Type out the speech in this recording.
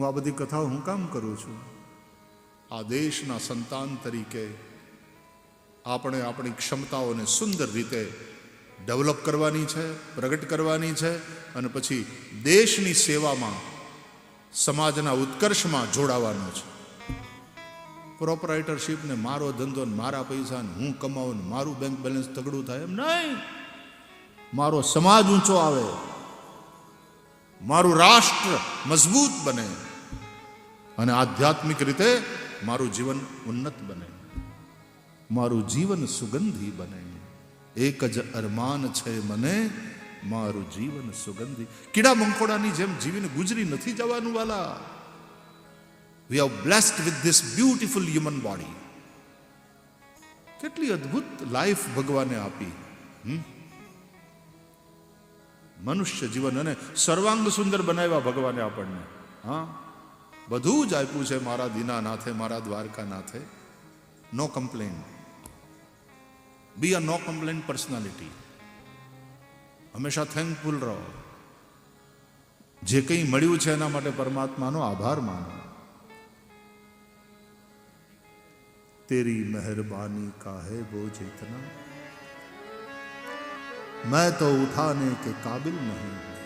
હું આ બધી કથાઓ હું કામ કરું છું? આ દેશના સંતાન તરીકે આપણે આપણી ક્ષમતાઓને સુંદર રીતે ડેવલપ કરવાની છે, પ્રગટ કરવાની છે અને પછી દેશની સેવામાં સમાજના ઉત્કર્ષમાં જોડાવાનું છે. પ્રોપરાઇટરશીપને મારો ધંધો ને મારા પૈસા ને હું કમાવું ને મારું બેંક બેલેન્સ તગડું થાય એમ નહીં. મારો સમાજ ઊંચો આવે. મારું રાષ્ટ્ર મજબૂત બને. અને આધ્યાત્મિક રીતે મારું જીવન ઉન્નત બને. મારું જીવન સુગંધી બને. એક જ અરમાન છે મને, મારું જીવન સુગંધી. કીડા મંકોડાની જેમ જીવીને ગુજરી નથી જવાનું વાલા. We are blessed with this beautiful human body કેટલી અદ્ભુત લાઈફ ભગવાને આપી. હમ? મનુષ્ય જીવન અને સર્વાંગ સુંદર બનાવ્યા ભગવાને આપણને. હા? બધું જ આપ્યું છે મારા દીના નાથે મારા દ્વારકા નાથે no complain be a no complain personality હંમેશા થેન્કફુલ રહો. જે કંઈ મળ્યું છે એના માટે પરમાત્માનો આભાર માનો. તેરી મહેરબાની કાહે બો ચેતના? મેં તો ઉઠાને કે કાબિલ નહીં.